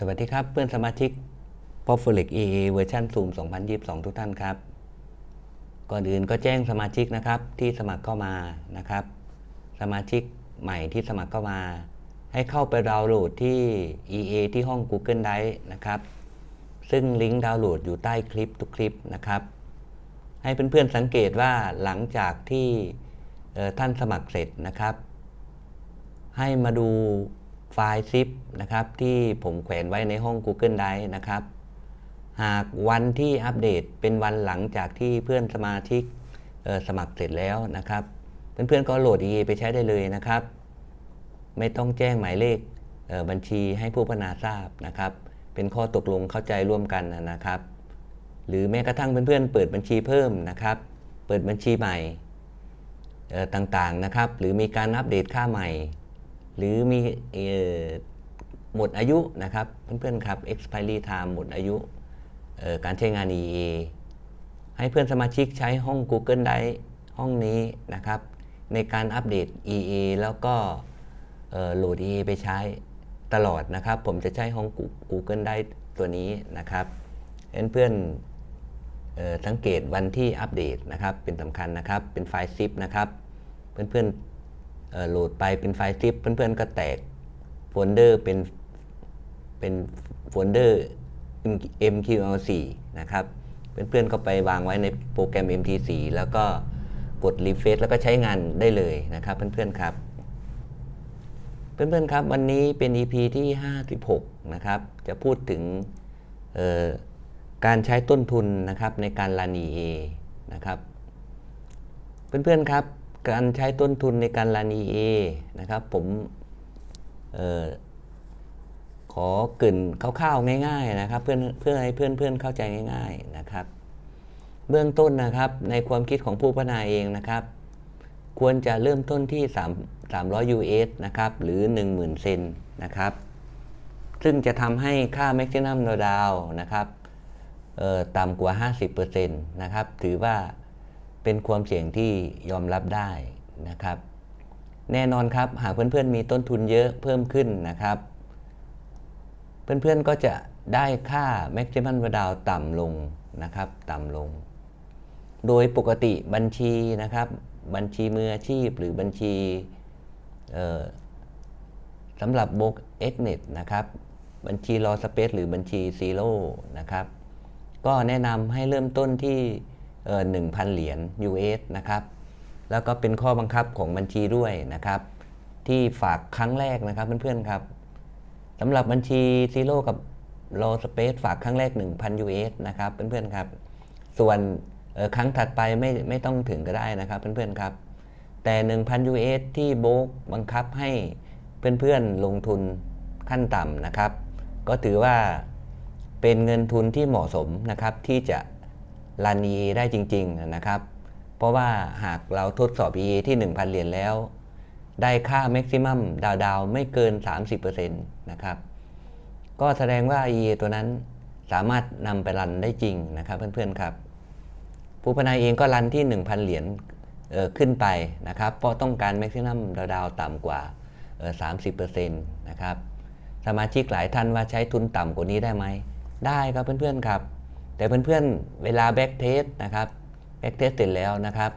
สวัสดีครับเพื่อนสมาชิก p o p f l e x EA เวอร์ชัน Zoom 2022 ทุกท่านครับ ก่อนอื่นก็แจ้งสมาชิกนะครับที่สมัครเข้ามานะครับ สมาชิกใหม่ที่สมัครเข้ามา ให้เข้าไปดาวน์โหลดที่ EA ที่ห้อง Google Drive นะครับ ซึ่งลิงก์ดาวน์โหลดอยู่ใต้คลิปทุกคลิปนะครับ ให้เพื่อนๆสังเกตว่าหลังจากที่ท่านสมัครเสร็จนะครับ ให้มาดู ไฟล์ซิปนะครับที่ผมแขวนไว้ในห้อง Google Drive นะครับ หากวันที่อัปเดตเป็นวันหลังจากที่เพื่อนสมาชิกสมัครเสร็จแล้วนะครับ เพื่อนๆก็โหลด EA ไปใช้ได้เลยนะครับ ไม่ต้องแจ้งหมายเลขเบัญชีให้ผู้พัฒนาทราบนะครับ เป็นข้อตกลงเข้าใจร่วมกันนะครับ หรือแม้กระทั่งเพื่อนๆเปิดบัญชีเพิ่มนะครับ เปิดบัญชีใหม่ต่างๆนะครับ หรือมีการอัปเดตค่าใหม่ หรือมีออหมดอายุนะครับ เพื่อนๆครับ expiry time หมดอายุการใช้งาน EA ให้เพื่อนสมาชิกใช้ห้อง Google Drive ห้องนี้นะครับ ในการอัปเดต EA แล้วก็โหลด EA ไปใช้ตลอดนะครับ ผมจะใช้ห้อง Google Drive ตัวนี้นะครับเพื่อนๆสังเกตวันที่อัปเดตนะครับ เป็นสำคัญนะครับ เป็นไฟล์ zip นะครับ เพื่อนๆ โหลดไปเป็นไฟล์ zip เพื่อนๆก็แตกโฟลเดอร์เป็นเป็นโฟลเดอร์ MQL4 นะครับ เพื่อนๆก็ไปวางไว้ในโปรแกรม MT4 แล้วก็กด refresh แล้วก็ใช้งานได้เลยนะครับเพื่อนๆครับ เพื่อนๆครับวันนี้เป็น EP ที่ 56 นะครับ จะพูดถึงการใช้ต้นทุนนะครับในการรัน EA นะครับ เพื่อนๆครับ การใช้ต้นทุนในการรัน EA นะครับ ผมออขอเกินคร่าวๆง่าย ๆ นะครับ เพื่อนเพื่อให้เพื่อนๆเข้าใจง่าย ๆนะครับ เบื้องต้นนะครับในความคิดของผู้พัฒนาเองนะครับ ควรจะเริ่มต้นที่ 3 300 US นะครับหรือ 10,000 เซนนะครับ ซึ่งจะทำให้ค่า maximum drawdown นะครับต่ำกว่า 50%นะครับ ถือว่า เป็นความเสี่ยงที่ยอมรับได้นะครับ แน่นอนครับหากเพื่อนๆมีต้นทุนเยอะเพิ่มขึ้นนะครับ เพื่อนๆก็จะได้ค่า maximum drawdown ต่ำลงนะครับต่ำลง โดยปกติบัญชีนะครับ บัญชีมืออาชีพหรือบัญชีสำหรับบกเอ็กเน็ตนะครับ บัญชีรอสเปซหรือบัญชีซีโร่นะครับ ก็แนะนำให้เริ่มต้นที่ หนึ่งพันเหรียญ US นะครับ แล้วก็เป็นข้อบังคับของบัญชีด้วยนะครับ ที่ฝากครั้งแรกนะครับเพื่อนๆครับสำหรับบัญชีซีโร่กับรอสเปซฝากครั้งแรก 1,000 US นะครับเพื่อนๆครับ ส่วนครั้งถัดไปไม่ไม่ต้องถึงก็ได้นะครับเพื่อนๆครับ แต่ 1,000 US ที่โบกบังคับให้เพื่อนๆลงทุนขั้นต่ำนะครับ ก็ถือว่าเป็นเงินทุนที่เหมาะสมนะครับที่จะ รัน EA ได้จริงๆนะครับ เพราะว่าหากเราทดสอบ EA ที่ 1,000 เหรียญแล้ว ได้ค่า maximum ดาวดาวไม่เกิน 30%นะครับ ก็แสดงว่า EA ตัวนั้นสามารถนำไปรันได้จริงนะครับเพื่อนๆครับ ผู้พัฒนาเองก็รันที่ 1,000 เหรียญขึ้นไปนะครับ เพราะต้องการ maximum ดาวดาวต่ำกว่าเอ่อ30%นะครับ สมาชิกหลายท่านว่าใช้ทุนต่ำกว่านี้ได้ไหม ได้ครับเพื่อนๆครับ แต่เพื่อนๆ เวลา back test นะครับ back test เสร็จแล้วนะครับ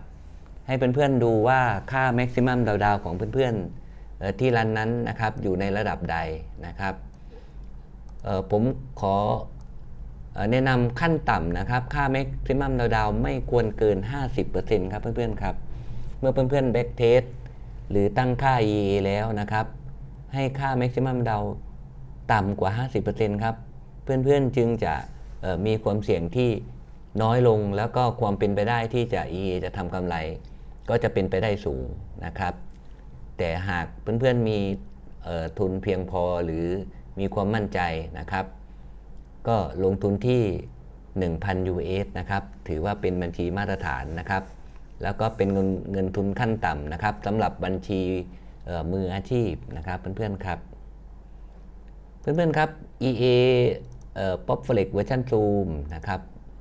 ให้เพื่อนๆดูว่าค่า maximum ดาวดาวๆของเพื่อนๆเอ่อที่รันนั้นนะครับอยู่ในระดับใดนะครับผมขอแนะนำขั้นต่ำนะครับ ค่า maximum ดาวดาวๆไม่ควรเกิน 50%ครับเพื่อนๆครับ เมื่อเพื่อนๆ back test หรือตั้งค่า EA แล้วนะครับ ให้ค่า maximum ดาวต่ำกว่า 50%ครับ เพื่อนๆจึงจะ มีความเสี่ยงที่น้อยลงแล้วก็ความเป็นไปได้ที่จะ EA จะทำกำไร ก็จะเป็นไปได้สูงนะครับ แต่หากเพื่อนๆมีทุนเพียงพอหรือมีความมั่นใจนะครับ ก็ลงทุนที่ 1,000 US นะครับ ถือว่าเป็นบัญชีมาตรฐานนะครับ แล้วก็เป็นเงินเงินทุนขั้นต่ำนะครับสำหรับบัญชีมืออาชีพนะครับเพื่อนๆครับ เพื่อนๆครับ EA เอ่อ Pop Flex เวอร์ชัน Zoom นะครับ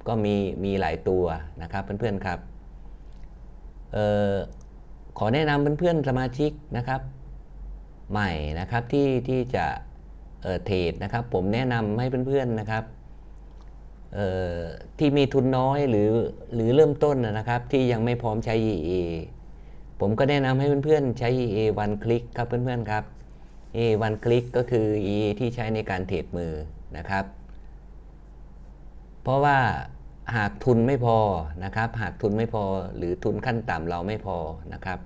ก็มีมีหลายตัวนะครับเพื่อนๆครับออขอแนะนำเพื่อนๆสมาชิกนะครับ ใหม่นะครับที่ที่จะเเทรดนะครับ ผมแนะนำให้เพื่อนๆนะครับที่มีทุนน้อยหรือหรือเริ่มต้นนะครับ ที่ยังไม่พร้อมใช้ EA ผมก็แนะนำให้เพื่อนๆใช้ EA one click ครับเพื่อนๆครับ EA one click ก็คือ EA ที่ใช้ในการเทรดมือนะครับ เพราะว่าหากทุนไม่พอนะครับ หากทุนไม่พอหรือทุนขั้นต่ำเราไม่พอนะครับ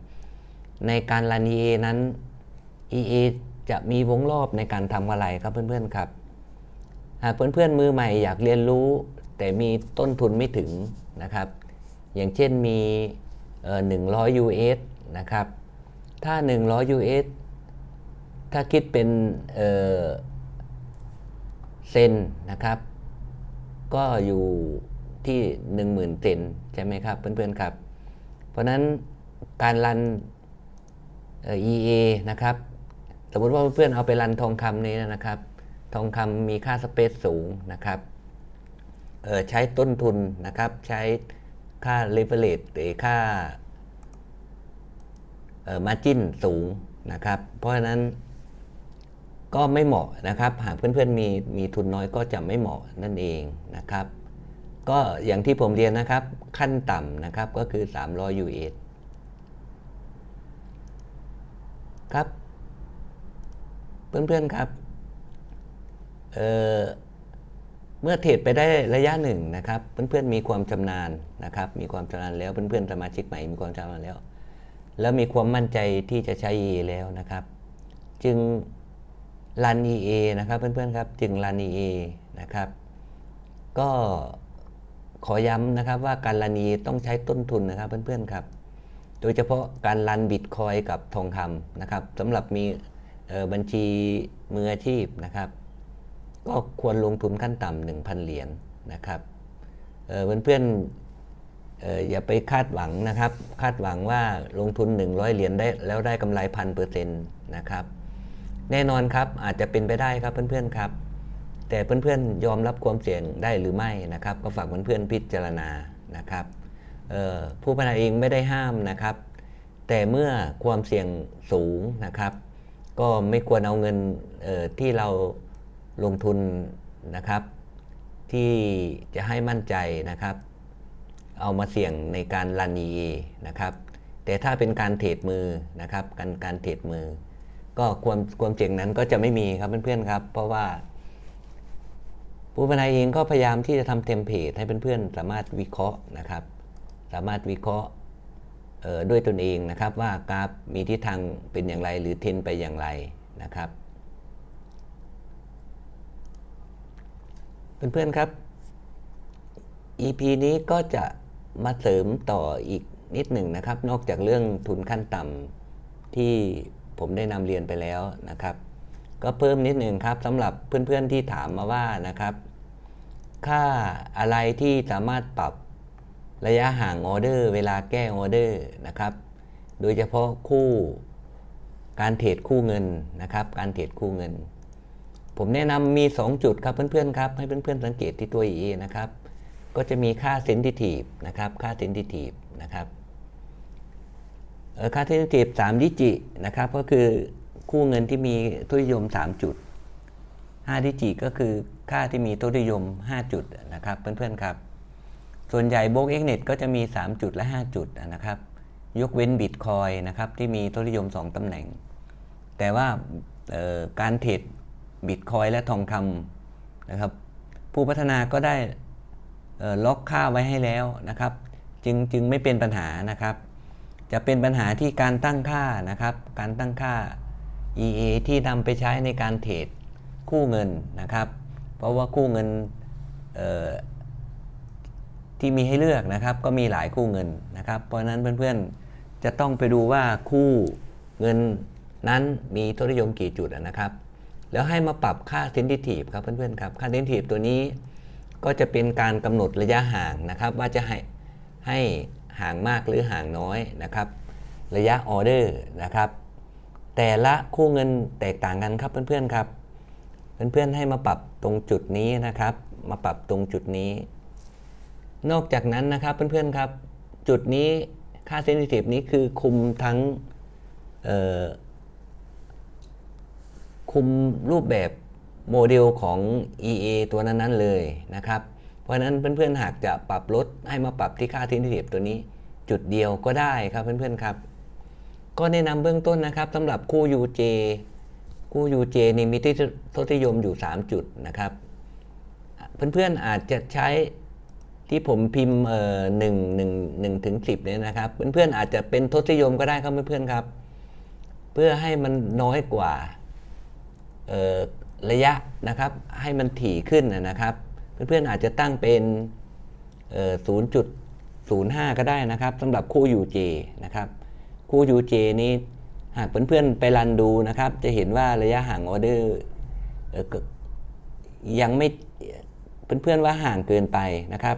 ในการรัน EA นั้น EA จะมีวงรอบในการทำอะไรครับเพื่อนๆครับ หากเพื่อนๆมือใหม่อยากเรียนรู้ แต่มีต้นทุนไม่ถึงนะครับ อย่างเช่นมีเอ่อ100 US นะครับ ถ้า 100 US ถ้าคิดเป็นเซนนะครับ ก็อยู่ที่ 10,000เซนใช่ไหมครับ เพื่อนๆครับ เพราะนั้นการรันเอ่อ EA นะครับ สมมติว่าเพื่อนๆเอาไปรันทองคำนี้นะครับ ทองคำมีค่าสเปซสูงนะครับใช้ต้นทุนนะครับ ใช้ค่า leverage หรือค่าเอ่อ margin สูงนะครับ เพราะฉะนั้น ก็ไม่เหมาะนะครับ หากเพื่อนๆมีมีทุนน้อยก็จะไม่เหมาะนั่นเองนะครับ ก็อย่างที่ผมเรียนนะครับขั้นต่ำนะครับก็คือ 300 US ครับ เพื่อนๆครับเอ่อเมื่อเทรดไปได้ระยะหนึ่งนะครับ เพื่อนๆมีความชำนาญนะครับ มีความชำนาญแล้วเพื่อนๆสมาชิกใหม่มีความชำนาญแล้ว แล้วมีความมั่นใจที่จะใช้ EA แล้วนะครับ จึง รัน EA นะครับเพื่อนๆครับจึงรัน EA นะครับ ก็ขอย้ำนะครับว่าการรัน EA ต้องใช้ต้นทุนนะครับเพื่อนๆครับ โดยเฉพาะการรันบิตคอยกับทองคำนะครับสำหรับมีบัญชีมืออาชีพนะครับ ก็ควรลงทุนขั้นต่ำหนึ่งพันเหรียญนะครับเอ่อเพื่อนๆเอออย่าไปคาดหวังนะครับ คาดหวังว่าลงทุน 100 เหรียญได้แล้วได้กำไรพันเปอร์เซ็นต์นะครับ แน่นอนครับอาจจะเป็นไปได้ครับเพื่อนๆครับ แต่เพื่อนๆยอมรับความเสี่ยงได้หรือไม่นะครับ ก็ฝากเพื่อนๆพิจารณานะครับผู้พัฒนาเองไม่ได้ห้ามนะครับ แต่เมื่อความเสี่ยงสูงนะครับ ก็ไม่ควรเอาเงินที่เราลงทุนนะครับ ที่จะให้มั่นใจนะครับ เอามาเสี่ยงในการรัน EA นะครับ แต่ถ้าเป็นการเทรดมือนะครับการการเทรดมือ ก็ความความเสี่ยงนั้นก็จะไม่มีครับเพื่อนๆครับ เพราะว่า ผู้บรรยายเองก็พยายามที่จะทำเทมเพลตให้เพื่อนๆสามารถวิเคราะห์นะครับ สามารถวิเคราะห์ด้วยตนเองนะครับ ว่ากราฟมีทิศทางเป็นอย่างไรหรือเทนไปอย่างไรนะครับ เพื่อนๆครับ EP นี้ก็จะมาเสริมต่ออีกนิดหนึ่งนะครับ นอกจากเรื่องทุนขั้นต่ำที่ ผมได้นำเรียนไปแล้วนะครับ ก็เพิ่มนิดหนึ่งครับสำหรับเพื่อนๆที่ถามมาว่านะครับ ค่าอะไรที่สามารถปรับระยะห่างออเดอร์ เวลาแก้ออเดอร์นะครับ โดยเฉพาะคู่การเทรดคู่เงินนะครับ การเทรดคู่เงิน ผมแนะนำมี 2 จุดครับเพื่อนๆครับให้เพื่อนๆสังเกตที่ตัว EA นะครับ ก็จะมีค่า sensitive นะครับค่า sensitive นะครับ ค่า sensitive 3ดิจินะครับก็คือคู่เงินที่มีทุนนิยม 3 จุด 5 ดิจิก็คือค่าที่มีทุนนิยม 5 จุดนะครับเพื่อนๆครับ ส่วนใหญ่โบกเอ็กเน็ตก็จะมี 3 จุดและ 5 จุดนะครับ ยกเว้นบิตคอยนะครับที่มีทุนนิยม 2ตำแหน่ง แต่ว่าการเทรดบิตคอยและทองคำนะครับผู้พัฒนาก็ได้ล็อกค่าไว้ให้แล้วนะครับ จึงจึงไม่เป็นปัญหานะครับ จะเป็นปัญหาที่การตั้งค่านะครับ การตั้งค่า EA ที่นำไปใช้ในการเทรดคู่เงินนะครับ เพราะว่าคู่เงินที่มีให้เลือกนะครับ ก็มีหลายคู่เงินนะครับ เพราะนั้นเพื่อนๆจะต้องไปดูว่าคู่เงินนั้นมีทุนนิยมกี่จุดนะครับ แล้วให้มาปรับค่าเซนซิทีฟครับเพื่อนๆครับ ค่าเซนซิทีฟตัวนี้ก็จะเป็นการกำหนดระยะห่างนะครับ ว่าจะให้ให้ ห่างมากหรือห่างน้อยนะครับ ระยะออเดอร์นะครับ แต่ละคู่เงินแตกต่างกันครับเพื่อนๆครับ เพื่อนๆให้มาปรับตรงจุดนี้นะครับ มาปรับตรงจุดนี้ นอกจากนั้นนะครับเพื่อนๆครับ จุดนี้ค่าเซนซิทีฟนี้คือคุมทั้งคุมรูปแบบโมเดลของ EA ตัวนั้นๆเลยนะครับ เพราะฉะนั้นเพื่อนๆหากจะปรับลดให้มาปรับที่ค่าทินทีฟตัวนี้ จุดเดียวก็ได้ครับเพื่อนๆครับ ก็แนะนำเบื้องต้นนะครับสำหรับคู่ UJ คู่ UJ นี่มีที่ทศนิยมอยู่ 3 จุดนะครับ เพื่อนๆอาจจะใช้ที่ผมพิมพ์เอ่อหนึ่งหนึ่งหนึ่งถึงสิบเนี่ยนะครับ เพื่อนๆอาจจะเป็นทศนิยมก็ได้ครับเพื่อนๆครับ เพื่อให้มันน้อยกว่าระยะนะครับให้มันถี่ขึ้นนะครับ เพื่อนๆอาจจะตั้งเป็นเอ่อ0.05 ก็ได้นะครับสำหรับคู่ UJ นะครับ คู่ UJ นี้หากเพื่อนๆไปรันดูนะครับ จะเห็นว่าระยะห่างออเดอร์ยังไม่เพื่อนๆว่าห่างเกินไปนะครับ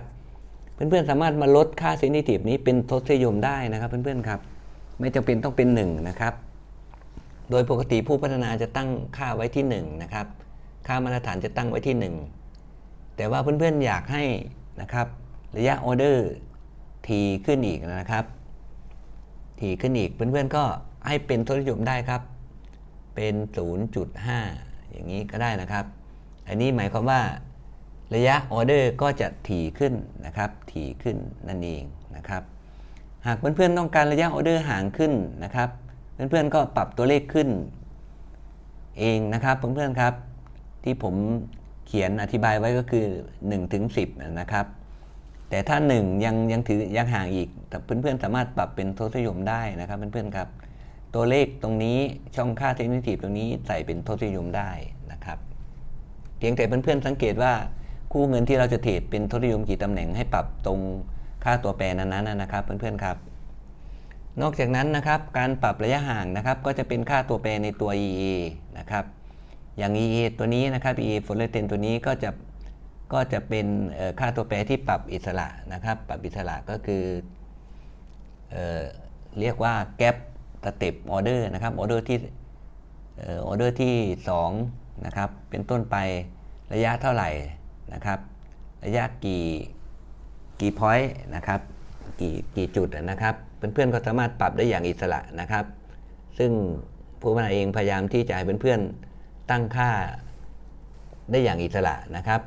เพื่อนๆสามารถมาลดค่าเซนซิทีฟนี้เป็นทศนิยมได้นะครับ เพื่อนๆครับ ไม่จำเป็นต้องเป็น 1 นะครับ โดยปกติผู้พัฒนาจะตั้งค่าไว้ที่ 1 นะครับ ค่ามาตรฐานจะตั้งไว้ที่ 1 แต่ว่าเพื่อนๆอยากให้นะครับระยะออเดอร์ทีขึ้นอีกนะครับถี่ขึ้นอีกเพื่อนๆก็ให้เป็นทศนิยมได้ครับ เป็น 0.5 อย่างนี้ก็ได้นะครับ อันนี้หมายความว่าระยะออเดอร์ก็จะถี่ขึ้นนะครับ ถี่ขึ้นนั่นเองนะครับ หากเพื่อนๆต้องการระยะออเดอร์ห่างขึ้นนะครับ เพื่อนๆก็ปรับตัวเลขขึ้น เองนะครับเพื่อนๆครับ ที่ผม เขียนอธิบายไว้ก็คือ1ถึง10 นะครับ แต่ถ้า 1 ยังยังถือยังห่างอีกแต่เพื่อนๆสามารถปรับเป็นทศนิยมได้นะครับเพื่อนๆครับ ตัวเลขตรงนี้ช่องค่าเทคนิคตรงนี้ใส่เป็นทศนิยมได้นะครับเพียงแต่เพื่อนๆสังเกตว่าคู่เงินที่เราจะเทรดเป็นทศนิยมกี่ตำแหน่งให้ปรับตรงค่าตัวแปรนั้นๆนะครับ เพื่อนๆครับนอกจากนั้นนะครับการปรับระยะห่างนะครับก็จะเป็นค่าตัวแปรในตัว EA นะครับ อย่าง EA ตัวนี้นะครับ EA f o r e t e n ตัวนี้ก็จะก็จะเป็นค่าตัวแปรที่ปรับอิสระนะครับ ปรับอิสระก็คือเอเรียกว่า gap step order นะครับ order ที่ออ order ที่2นะครับเป็นต้นไประยะเท่าไหร่นะครับ ระยะกี่กี่ point นะครับกี่กี่จุดนะครับ เพื่อนๆก็สามารถปรับได้อย่างอิสระนะครับ ซึ่งผู้พัฒนาเองพยายามที่จะให้เพื่อนๆ ตั้งค่าได้อย่างอิสระนะครับ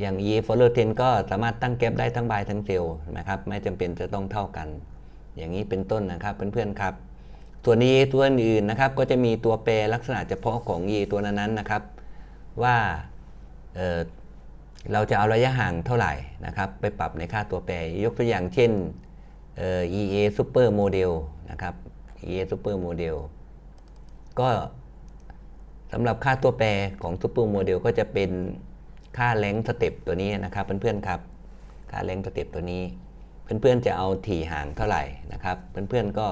อย่าง e follow 10ก็สามารถตั้งแก๊ปได้ทั้งบายทั้งเซลล์นะครับ ไม่จำเป็นจะต้องเท่ากัน อย่างนี้เป็นต้นนะครับเพื่อนๆครับ ส่วน e ตัวอื่นนะครับ ก็จะมีตัวแปรลักษณะเฉพาะของ e ตัวนั้นๆนะครับ ว่าเเราจะเอาระยะห่างเท่าไหร่นะครับ ไปปรับในค่าตัวแปร ยกตัวอย่างเช่นเอ่อ EA Super Model นะครับ EA Super Model ก็ สำหรับค่าตัวแปรของ Super Model ก็จะเป็นค่าแรงสเต็ปตัวนี้นะครับเพื่อนๆครับ ค่าแรงสเต็ปตัวนี้ เพื่อนๆจะเอาถี่ห่างเท่าไหร่นะครับ เพื่อนๆก็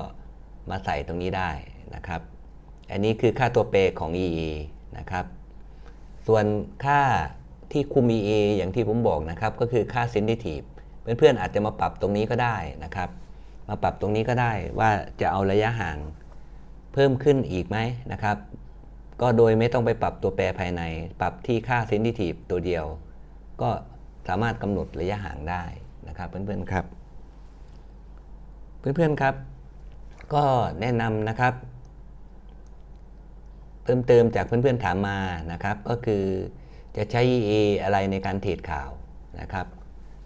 มาใส่ตรงนี้ได้นะครับ อันนี้คือค่าตัวแปรของ EA นะครับ ส่วนค่าที่คุม EA อย่างที่ผมบอกนะครับก็คือค่า sensitive เพื่อนๆอาจจะมาปรับตรงนี้ก็ได้นะครับ มาปรับตรงนี้ก็ได้ว่าจะเอาระยะห่างเพิ่มขึ้นอีกไหมนะครับ ก็โดยไม่ต้องไปปรับตัวแปรภายใน ปรับที่ค่า sensitive ตัวเดียว ก็สามารถกำหนดระยะห่างได้นะครับเพื่อนๆครับ เพื่อนๆครับ ก็แนะนำนะครับเพิ่มเติมจากเพื่อนๆถามมานะครับ ก็คือจะใช้ EA อะไรในการเทรดข่าวนะครับ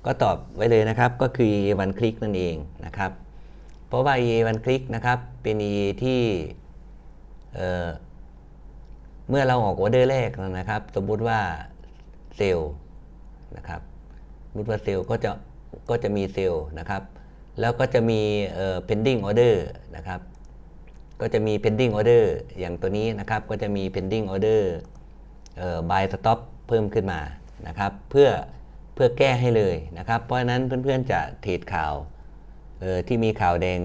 ก็ตอบไว้เลยนะครับก็คือ EA one click นั่นเองนะครับ เพราะว่า EA one click นะครับเป็น EA ที่ เมื่อเราออกออเดอร์แรกนะครับ สมมุติว่าเซลล์นะครับสมมติว่าเซลล์ก็จะก็จะมีเซลล์นะครับ แล้วก็จะมีเอ่อ pending order นะครับ ก็จะมี pending order อย่างตัวนี้นะครับ ก็จะมี pending order เอ่อ buy stop เพิ่มขึ้นมานะครับ เพื่อเพื่อแก้ให้เลยนะครับ เพราะฉะนั้นเพื่อนๆจะเทรดข่าวเอ่อที่มีข่าวแดง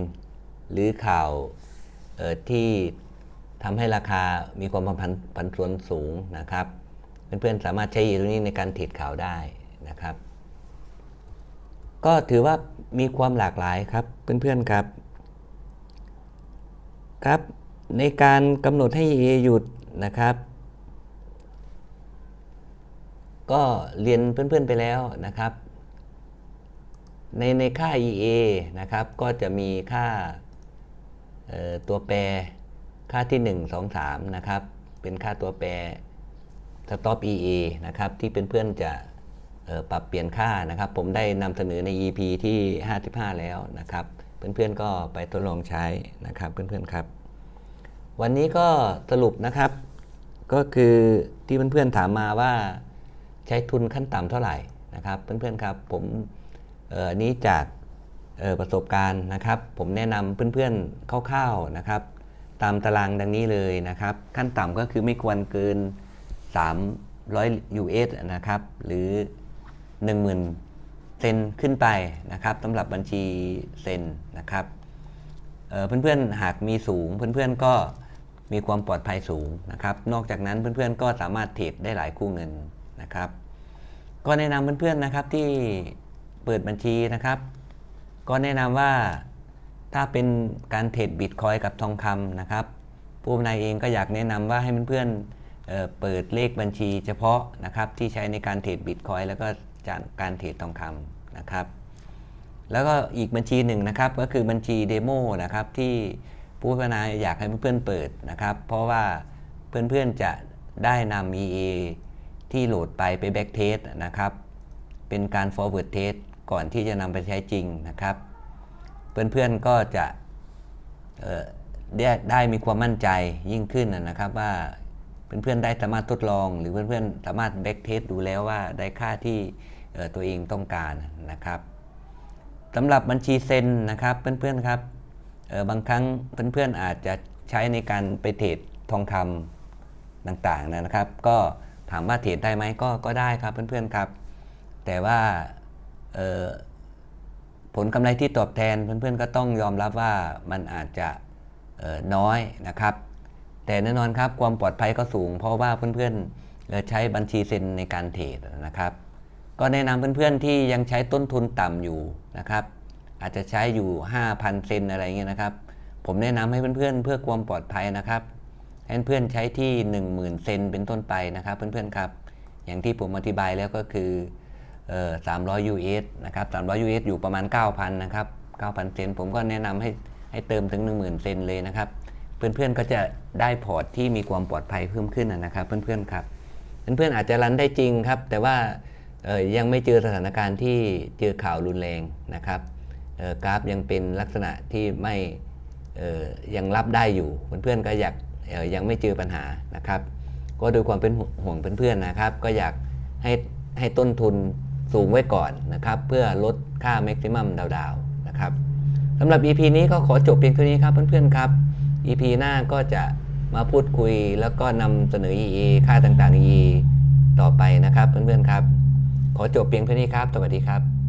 หรือข่าวเอ่อที่ ทำให้ราคามีความผันผันผวนสูงนะครับ เพื่อนๆสามารถใช้ตัวนี้ในการเทรดข่าวได้นะครับ ก็ถือว่ามีความหลากหลายครับเพื่อนๆครับ ครับในการกำหนดให้ EA หยุดนะครับ ก็เรียนเพื่อนๆไปแล้วนะครับ ในในค่า EA นะครับ ก็จะมีค่าตัวแปร ค่าที่ 1 2 3 นะครับ เป็นค่าตัวแปร Stop EA นะครับ ที่เพื่อนๆจะเอ่อปรับเปลี่ยนค่านะครับ ผมได้นำเสนอใน EP ที่ 55 แล้วนะครับ เพื่อนๆก็ไปทดลองใช้นะครับ เพื่อนๆครับ วันนี้ก็สรุปนะครับ ก็คือที่เพื่อนๆถามมาว่าใช้ทุนขั้นต่ำเท่าไหร่นะครับ เพื่อนๆครับผมเออนี้จากประสบการณ์นะครับ ผมแนะนำเพื่อนๆคร่าวๆนะครับ ตามตารางดังนี้เลยนะครับ ขั้นต่ำก็คือไม่ควรเกิน 300 US นะครับ หรือ 10,000 เซนขึ้นไปนะครับสำหรับบัญชีเซนนะครับเเพื่อนๆหากมีสูงเพื่อนๆก็มีความปลอดภัยสูงนะครับ นอกจากนั้นเพื่อนๆก็สามารถเทรดได้หลายคู่เงินนะครับ ก็แนะนำเพื่อนๆนะครับที่เปิดบัญชีนะครับ ก็แนะนำว่า ถ้าเป็นการเทรดบิตคอยกับทองคำนะครับ ผู้นายเองก็อยากแนะนำว่าให้เพื่อนๆเออเปิดเลขบัญชีเฉพาะนะครับที่ใช้ในการเทรดบิตคอยแล้วก็การเทรดทองคำนะครับ แล้วก็อีกบัญชีหนึ่งนะครับก็คือบัญชีเดโมนะครับที่ผู้พัฒนาอยากให้เพื่อนๆเปิดนะครับ เพราะว่าเพื่อนๆจะได้นำ EA ที่โหลดไปไปแบ็กเทสนะครับ เป็นการ forward test ก่อนที่จะนำไปใช้จริงนะครับ เพื่อนๆก็จะได้ได้มีความมั่นใจยิ่งขึ้นนะครับว่าเพื่อนๆได้สามารถทดลอง หรือเพื่อนๆสามารถแบ็กเทสดูแล้วว่าได้ค่าที่ตัวเองต้องการนะครับสำหรับบัญชีเซ็นนะครับเพื่อนๆครับบางครั้งเพื่อนๆอาจจะใช้ในการไปเทรดทองคำต่างๆนะครับ ก็ถามว่าเทรดได้ไหมก็ก็ได้ครับเพื่อนๆครับ แต่ว่า ผลกำไรที่ตอบแทนเพื่อนๆก็ต้องยอมรับว่ามันอาจจะน้อยนะครับ แต่แน่นอนครับความปลอดภัยก็สูง เพราะว่าเพื่อนๆใช้บัญชีเซ็นในการเทรดนะครับ ก็แนะนำเพื่อนๆที่ยังใช้ต้นทุนต่ำอยู่นะครับ อาจจะใช้อยู่ 5,000 เซนอะไรเงี้ยนะครับ ผมแนะนำให้เพื่อนๆ เพื่อความปลอดภัยนะครับให้เพื่อนๆใช้ที่ 10,000 เซนเป็นต้นไปนะครับ เพื่อนๆครับ อย่างที่ผมอธิบายแล้วก็คือ เอ่อ300 US นะครับ300 US อยู่ประมาณ 9,000 นะครับ 9,000 เซนผมก็แนะนำให้ให้เติมถึง 10,000 เซนเลยนะครับ เพื่อนๆก็จะได้พอร์ตที่มีความปลอดภัยเพิ่มขึ้นนะครับ เพื่อนๆครับ เพื่อนๆอาจจะรันได้จริงครับ แต่ว่ายังไม่เจอสถานการณ์ที่เจอข่าวรุนแรงนะครับกราฟยังเป็นลักษณะที่ไม่ยังรับได้อยู่ เพื่อนๆก็อยากยังไม่เจอปัญหานะครับ ก็โดยความเป็นห่วงเพื่อนๆนะครับ ก็อยากให้ให้ต้นทุน สูงไว้ก่อนนะครับ เพื่อลดค่า maximum ดาวๆนะครับสำหรับ EP นี้ก็ขอจบเพียงเท่านี้ครับเพื่อนๆครับ EP หน้าก็จะมาพูดคุยแล้วก็นำเสนอ EE ค่าต่างๆ EE ต่อไปนะครับเพื่อนๆครับ ขอจบเพียงเท่านี้ครับ สวัสดีครับ